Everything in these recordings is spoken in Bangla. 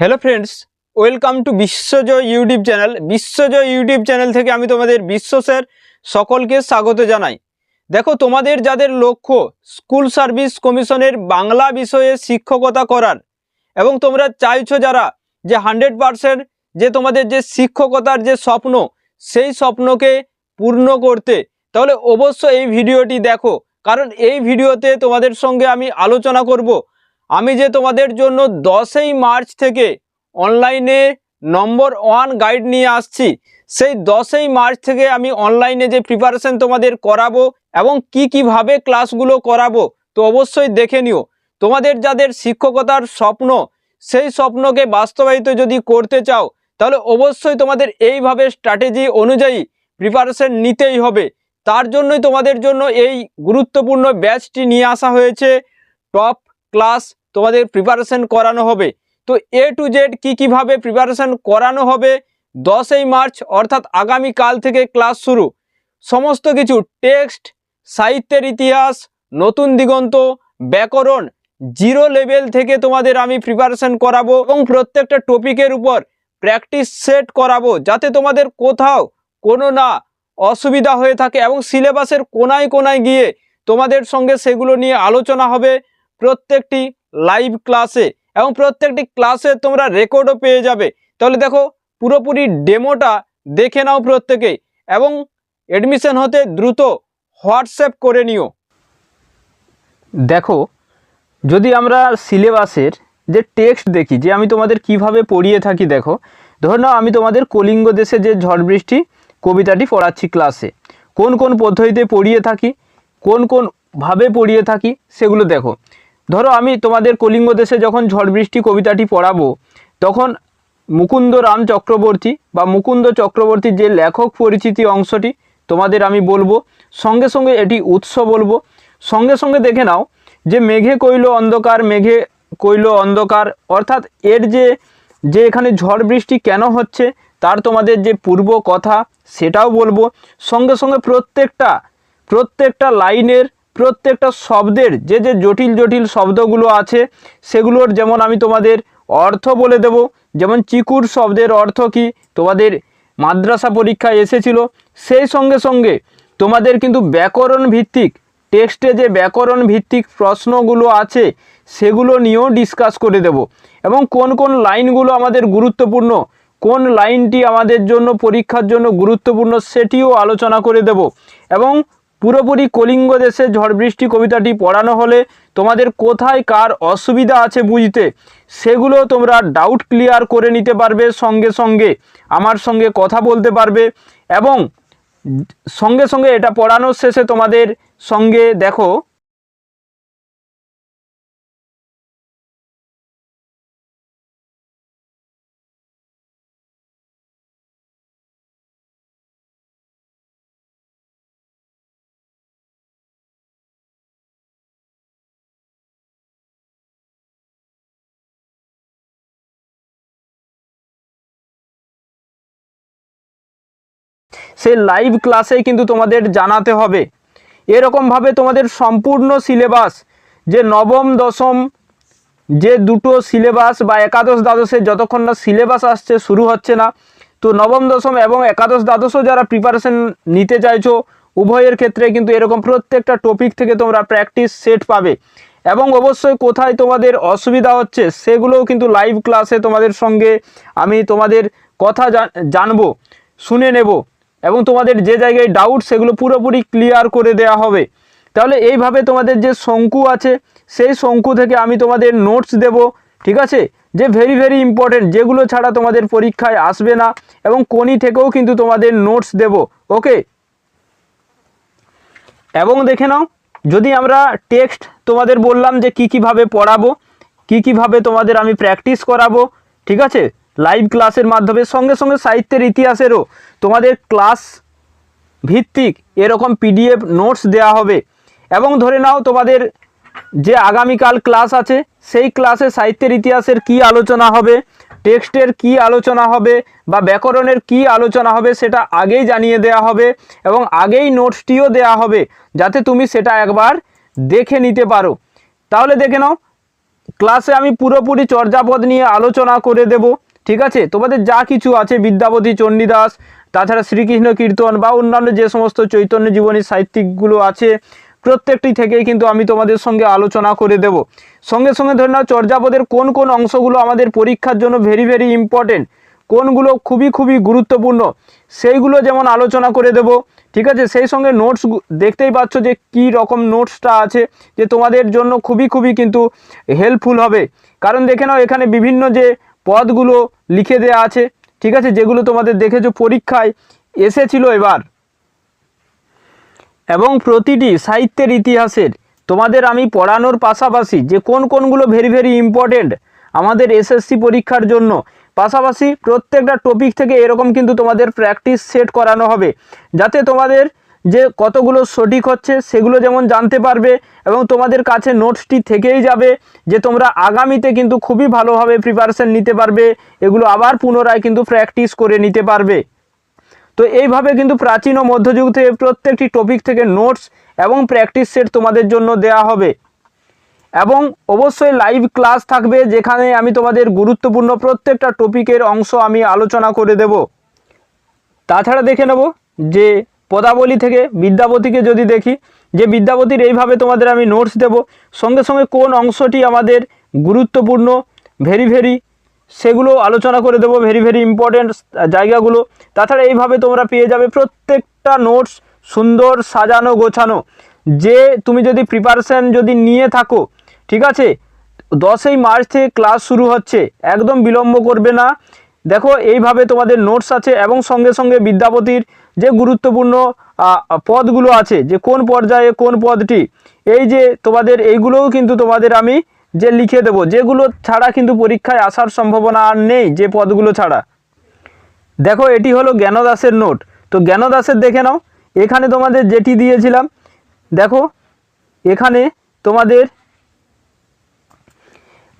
Hello friends welcome to Biswajoy YouTube channel Biswajoy YouTube channel থেকে আমি তোমাদের বিশ্ব স্যার সকলকে স্বাগত জানাই। দেখো, তোমাদের যাদের লক্ষ্য স্কুল সার্ভিস কমিশনের বাংলা বিষয়ে শিক্ষকতা করার এবং তোমরা চাইছো যারা যে হান্ড্রেড পারসেন্ট যে তোমাদের যে শিক্ষকতার যে স্বপ্ন, সেই স্বপ্নকে পূর্ণ করতে, তাহলে অবশ্যই এই ভিডিওটি দেখো। কারণ এই ভিডিওতে তোমাদের সঙ্গে আমি আলোচনা করব। আমি যে তোমাদের জন্য দশই মার্চ থেকে অনলাইনে নম্বর ওয়ান গাইড নিয়ে আসছি, সেই দশই মার্চ থেকে আমি অনলাইনে যে প্রিপারেশন তোমাদের করাবো এবং কি কীভাবে ক্লাসগুলো করাবো, তো অবশ্যই দেখে নিও। তোমাদের যাদের শিক্ষকতার স্বপ্ন, সেই স্বপ্নকে বাস্তবায়িত যদি করতে চাও, তাহলে অবশ্যই তোমাদের এইভাবে স্ট্র্যাটেজি অনুযায়ী প্রিপারেশন নিতেই হবে। তার জন্যই তোমাদের জন্য এই গুরুত্বপূর্ণ ব্যাচটি নিয়ে আসা হয়েছে। টপ ক্লাস তোমাদের প্রিপারেশন করানো হবে। তো এ টু জেড কী কীভাবে প্রিপারেশন করানো হবে? দশই মার্চ, অর্থাৎ আগামীকাল থেকে ক্লাস শুরু। সমস্ত কিছু টেক্সট সাহিত্যের ইতিহাস, নতুন দিগন্ত, ব্যাকরণ জিরো লেভেল থেকে তোমাদের আমি প্রিপারেশন করাবো এবং প্রত্যেকটা টপিকের উপর প্র্যাকটিস সেট করাবো যাতে তোমাদের কোথাও কোনো না অসুবিধা হয়ে থাকে এবং সিলেবাসের কোনায় কোনায় গিয়ে তোমাদের সঙ্গে সেগুলো নিয়ে আলোচনা হবে। প্রত্যেকটি লাইভ ক্লাসে এবং প্রত্যেকটি ক্লাসে তোমরা রেকর্ডও পেয়ে যাবে। তাহলে দেখো, পুরোপুরি ডেমোটা দেখে নাও প্রত্যেকে এবং অ্যাডমিশন হতে দ্রুত হোয়াটসঅ্যাপ করে নিও। দেখো, যদি আমরা সিলেবাসের যে টেক্সট দেখি, যে আমি তোমাদের কীভাবে পড়িয়ে থাকি, দেখো, ধরে নাও আমি তোমাদের কলিঙ্গ দেশে যে ঝড় বৃষ্টি কবিতাটি পড়াচ্ছি ক্লাসে কোন কোন পদ্ধতিতে পড়িয়ে থাকি, কোন কোন ভাবে পড়িয়ে থাকি, সেগুলো দেখো। ধরো আমি তোমাদের কলিঙ্গ দেশে যখন ঝড় বৃষ্টি কবিতাটি পড়াবো, তখন মুকুন্দ রাম চক্রবর্তী বা মুকুন্দ চক্রবর্তীর যে লেখক পরিচিতি অংশটি তোমাদের আমি বলব, সঙ্গে সঙ্গে এটি উৎস বলব। সঙ্গে সঙ্গে দেখে নাও যে মেঘে কইল অন্ধকার, মেঘে কইল অন্ধকার, অর্থাৎ এর যে যে এখানে ঝড় বৃষ্টি কেন হচ্ছে তার তোমাদের যে পূর্ব কথা সেটাও বলব। সঙ্গে সঙ্গে প্রত্যেকটা প্রত্যেকটা লাইনের প্রত্যেকটা শব্দের যে যে জটিল জটিল শব্দগুলো আছে, সেগুলোর যেমন আমি তোমাদের অর্থ বলে দেব, যেমন চিকুর শব্দের অর্থ কি, তোমাদের মাদ্রাসা পরীক্ষায় এসেছিল, সেই সঙ্গে সঙ্গে তোমাদের কিন্তু ব্যাকরণ ভিত্তিক, টেক্সটে যে ব্যাকরণ ভিত্তিক প্রশ্নগুলো আছে, সেগুলো নিয়েও ডিসকাস করে দেব। এবং কোন কোন লাইনগুলো আমাদের গুরুত্বপূর্ণ, কোন লাইনটি আমাদের জন্য পরীক্ষার জন্য গুরুত্বপূর্ণ, সেটিও আলোচনা করে দেব। এবং পুরোপুরি কলিঙ্গ দেশে ঝড় বৃষ্টি কবিতাটি পড়ানো হলে তোমাদের কোথায় কার অসুবিধা আছে বুঝতে? সেগুলো তোমরা ডাউট ক্লিয়ার করে নিতে পারবে সঙ্গে সঙ্গে, আমার সঙ্গে কথা বলতে পারবে এবং সঙ্গে সঙ্গে এটা পড়ানোর শেষে তোমাদের সঙ্গে দেখো সেই লাইভ ক্লাসে কিন্তু তোমাদের জানাতে হবে। এরকমভাবে তোমাদের সম্পূর্ণ সিলেবাস যে নবম, দশম, যে দুটো সিলেবাস বা একাদশ দ্বাদশে যতক্ষণ না সিলেবাস আসছে, শুরু হচ্ছে না, তো নবম, দশম এবং একাদশ দ্বাদশও যারা প্রিপারেশন নিতে চাইছো, উভয়ের ক্ষেত্রে কিন্তু এরকম প্রত্যেকটা টপিক থেকে তোমরা প্র্যাকটিস সেট পাবে। এবং অবশ্যই কোথায় তোমাদের অসুবিধা হচ্ছে, সেগুলোও কিন্তু লাইভ ক্লাসে তোমাদের সঙ্গে আমি তোমাদের কথা জানব, শুনে নেব। এবং তোমাদের যে জায়গায় ডাউট সেগুলো পুরোপুরি ক্লিয়ার করে দেয়া হবে। তাহলে এইভাবে তোমাদের যে শঙ্কু আছে, সেই শঙ্কু থেকে আমি তোমাদের নোটস দেব, ঠিক আছে? যে ভেরি ভেরি ইম্পর্টেন্ট যেগুলো ছাড়া তোমাদের পরীক্ষায় আসবে না, এবং কোনি থেকেও কিন্তু তোমাদের নোটস দেব ওকে এবং দেখে নাও, যদি আমরা টেক্সট তোমাদের বললাম যে কি কীভাবে পড়াবো, কি কীভাবে তোমাদের আমি প্র্যাকটিস করাবো, ঠিক আছে? লাইভ ক্লাসের মাধ্যমে সঙ্গে সঙ্গে সাহিত্যের ইতিহাসেরও তোমাদের ক্লাস ভিত্তিক এরকম পিডিএফ নোটস দেওয়া হবে। এবং ধরে নাও তোমাদের যে আগামীকাল ক্লাস আছে, সেই ক্লাসে সাহিত্যের ইতিহাসের কি আলোচনা হবে, টেক্সটের কি আলোচনা হবে, বা ব্যাকরণের কি আলোচনা হবে সেটা আগেই জানিয়ে দেওয়া হবে এবং আগেই নোটসটিও দেওয়া হবে যাতে তুমি সেটা একবার দেখে নিতে পারো। তাহলে দেখে নাও, ক্লাসে আমি পুরোপুরি চর্যাপদ নিয়ে আলোচনা করে দেব। ঠিক আছে? তোমাদের যা কিছু আছে বিদ্যাপতি চণ্ডীদাস, তাছাড়া শ্রীকৃষ্ণ কীর্তন বা অন্যান্য যে সমস্ত চৈতন্য জীবনী সাহিত্যিকগুলো আছে, প্রত্যেকটি থেকেই কিন্তু আমি তোমাদের সঙ্গে আলোচনা করে দেব। সঙ্গে সঙ্গে ধরে নাও, চর্যাপদের কোন কোন অংশগুলো আমাদের পরীক্ষার জন্য ভেরি ভেরি ইম্পর্টেন্ট কোনগুলো খুবই খুবই গুরুত্বপূর্ণ, সেইগুলো যেমন আলোচনা করে দেব। ঠিক আছে? সেই সঙ্গে নোটস দেখতেই পাচ্ছ যে কি রকম নোটসটা আছে, যে তোমাদের জন্য খুবই খুবই কিন্তু হেল্পফুল হবে। কারণ দেখে নাও, এখানে বিভিন্ন যে পদগুলো লিখে দেওয়া আছে, ঠিক আছে, যেগুলো তোমাদের দেখেছ পরীক্ষায় এসেছিল এবার। এবং প্রতিটি সাহিত্যের ইতিহাসের তোমাদের আমি পড়ানোর পাশাপাশি যে কোন কোনগুলো ভেরি ভেরি ইম্পর্টেন্ট আমাদের এসএসসি পরীক্ষার জন্য, পাশাপাশি প্রত্যেকটা টপিক থেকে এরকম কিন্তু তোমাদের প্র্যাকটিস সেট করানো হবে, যাতে তোমাদের যে কতগুলো সঠিক হচ্ছে সেগুলো যেমন জানতে পারবে এবং তোমাদের কাছে নোটসটি থেকেই যাবে যে তোমরা আগামীতে কিন্তু খুবই ভালোভাবে প্রিপারেশন নিতে পারবে, এগুলো আবার পুনরায় কিন্তু প্র্যাকটিস করে নিতে পারবে। তো এইভাবে কিন্তু প্রাচীন ও মধ্যযুগ থেকে প্রত্যেকটি টপিক থেকে নোটস এবং প্র্যাকটিস সেট তোমাদের জন্য দেয়া হবে। এবং অবশ্যই লাইভ ক্লাস থাকবে যেখানে আমি তোমাদের গুরুত্বপূর্ণ প্রত্যেকটা টপিকের অংশ আমি আলোচনা করে দেব। তাছাড়া দেখে নেব যে পদাবলী থেকে বিদ্যাপতিকে যদি দেখি, যে বিদ্যাপতির এইভাবে তোমাদের আমি নোটস দেব, সঙ্গে সঙ্গে কোন অংশটি আমাদের গুরুত্বপূর্ণ ভেরি ভেরি সেগুলো আলোচনা করে দেবো ভেরি ভেরি ইম্পর্টেন্ট জায়গাগুলো। তাছাড়া এইভাবে তোমরা পেয়ে যাবে প্রত্যেকটা নোটস সুন্দর সাজানো, গোছানো। যে তুমি যদি প্রিপারেশন যদি নিয়ে থাকো, ঠিক আছে? দশই মার্চ থেকে ক্লাস শুরু হচ্ছে, একদম বিলম্ব করবে না। দেখো, এইভাবে তোমাদের নোটস আছে এবং সঙ্গে সঙ্গে বিদ্যাপতির যে গুরুত্বপূর্ণ পদগুলো আছে, যে কোন পর্যায়ে কোন পদটি, এই যে তোমাদের এইগুলোও কিন্তু তোমাদের আমি যে লিখে দেবো, যেগুলো ছাড়া কিন্তু পরীক্ষায় আসার সম্ভাবনা আর নেই, যে পদগুলো ছাড়া। দেখো, এটি হলো জ্ঞানদাসের নোট। তো জ্ঞানদাসের দেখে নাও, এখানে তোমাদের যেটি দিয়েছিলাম, দেখো, এখানে তোমাদের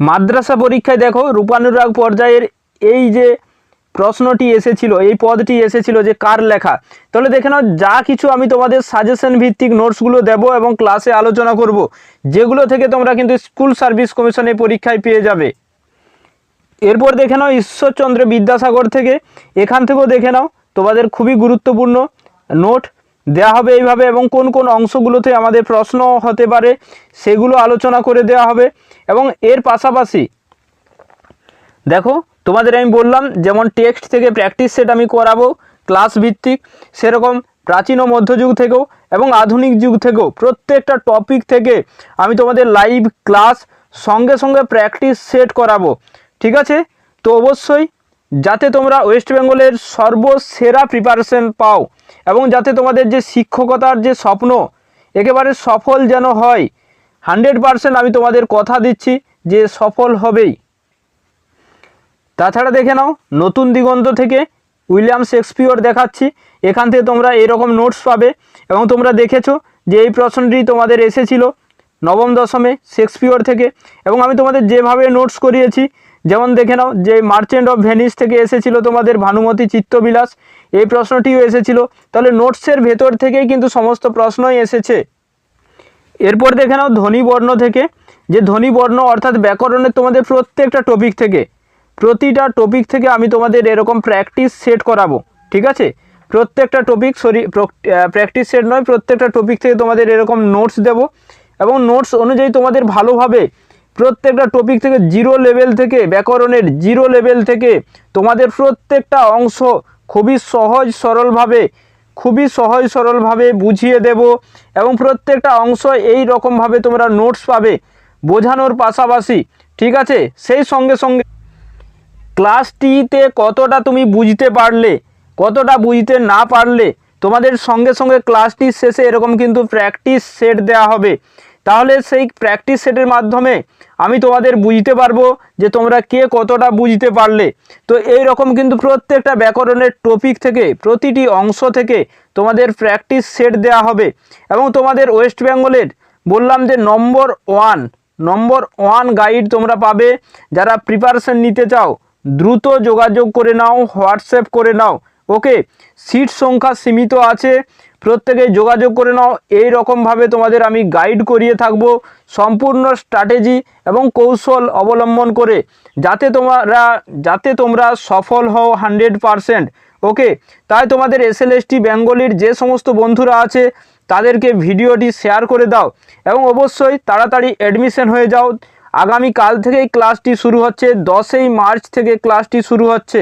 মাদ্রাসা পরীক্ষায় দেখো, রূপানুরাগ পর্যায়ের এই যে প্রশ্নটি এসেছিল, এই পদটি এসেছিল যে কার লেখা? তাহলে দেখে নাও, যা কিছু আমি তোমাদের সাজেশন ভিত্তিক নোটসগুলো দেব এবং ক্লাসে আলোচনা করব, যেগুলো থেকে তোমরা কিন্তু স্কুল সার্ভিস কমিশনের পরীক্ষায় পেয়ে যাবে। এরপর দেখে নাও, ঈশ্বরচন্দ্র বিদ্যাসাগর থেকে, এখান থেকেও দেখে নাও, তোমাদের খুবই গুরুত্বপূর্ণ নোট দেওয়া হবে এইভাবে এবং কোন কোন অংশগুলোতে আমাদের প্রশ্ন হতে পারে, সেগুলো আলোচনা করে দেওয়া হবে এবং এর পাশাপাশি দেখো, তোমাদের আমি বললাম যেমন টেক্সট থেকে প্র্যাকটিস সেট আমি করাবো ক্লাস ভিত্তিক, সেরকম প্রাচীন ও মধ্যযুগ থেকেও এবং আধুনিক যুগ থেকেও প্রত্যেকটা টপিক থেকে আমি তোমাদের লাইভ ক্লাস সঙ্গে সঙ্গে প্র্যাকটিস সেট করাবো, ঠিক আছে? তো অবশ্যই যাতে তোমরা ওয়েস্ট বেঙ্গলের সর্বসেরা প্রিপারেশন পাও এবং যাতে তোমাদের যে শিক্ষকতার যে স্বপ্ন একেবারে সফল যেন হয় হান্ড্রেড পারসেন্ট আমি তোমাদের কথা দিচ্ছি যে সফল হবেই। তাছাড়া দেখে নাও, নতুন দিগন্ত থেকে উইলিয়াম শেক্সপিয়র দেখাচ্ছি। এখান থেকে তোমরা এরকম নোটস পাবে এবং তোমরা দেখেছ যে এই প্রশ্নটি তোমাদের এসেছিল নবম দশমে শেক্সপিয়র থেকে এবং আমি তোমাদের যেভাবে নোটস করিয়েছি, যেমন দেখে নাও যে মার্চেন্ট অফ ভেনিস থেকে এসেছিল তোমাদের ভানুমতি চিত্তবিলাস, এই প্রশ্নটিও এসেছিল। তাহলে নোটসের ভেতর থেকেই কিন্তু সমস্ত প্রশ্নই এসেছে। এরপর দেখে নাও ধ্বনি বর্ণ থেকে, যে ধ্বনি বর্ণ অর্থাৎ ব্যাকরণের তোমাদের প্রত্যেকটা টপিক থেকে প্রতিটা টপিক থেকে আমি তোমাদের এরকম প্র্যাকটিস সেট করাবো, ঠিক আছে? প্রত্যেকটা টপিক সরি প্র্যাকটিস সেট নয়, প্রত্যেকটা টপিক থেকে তোমাদের এরকম নোটস দেব এবং নোটস অনুযায়ী তোমাদের ভালোভাবে প্রত্যেকটা টপিক থেকে জিরো লেভেল থেকে, ব্যাকরণের জিরো লেভেল থেকে তোমাদের প্রত্যেকটা অংশ খুবই সহজ সরলভাবে, খুবই সহজ সরলভাবে বুঝিয়ে দেব এবং প্রত্যেকটা অংশ এই রকমভাবে তোমরা নোটস পাবে বোঝানোর পাশাপাশি, ঠিক আছে? সেই সঙ্গে সঙ্গে ক্লাসটিতে কতটা তুমি বুঝতে পারলে, কতটা বুঝতে না পারলে, তোমাদের সঙ্গে সঙ্গে ক্লাসটির শেষে এরকম কিন্তু প্র্যাকটিস সেট দেওয়া হবে। তাহলে সেই প্র্যাকটিস সেটের মাধ্যমে আমি তোমাদের বুঝতে পারব যে তোমরা কে কতটা বুঝতে পারলে। তো এই রকম কিন্তু প্রত্যেকটা ব্যাকরণের টপিক থেকে, প্রতিটি অংশ থেকে তোমাদের প্র্যাকটিস সেট দেওয়া হবে। এবং তোমাদের ওয়েস্ট বেঙ্গলের বললাম যে number one number one guide তোমরা পাবে। যারা প্রিপারেশন নিতে চাও দ্রুত যোগাযোগ করে নাও, হোয়াটসঅ্যাপ করে নাও। ওকে, সিট সংখ্যা সীমিত আছে। প্রত্যেকে যোগাযোগ করে নাও। এই রকমভাবে তোমাদের আমি গাইড করিয়ে থাকব সম্পূর্ণ স্ট্র্যাটেজি এবং কৌশল অবলম্বন করে, যাতে তোমরা যাতে তোমরা সফল হও হান্ড্রেড পারসেন্ট ওকে, তাই তোমাদের এসএলএসটি বেঙ্গলির যে সমস্ত বন্ধুরা আছে, তাদেরকে ভিডিওটি শেয়ার করে দাও এবং অবশ্যই তাড়াতাড়ি অ্যাডমিশন হয়ে যাও। আগামী কাল থেকেই ক্লাসটি শুরু হচ্ছে। দশই মার্চ থেকে ক্লাসটি শুরু হচ্ছে।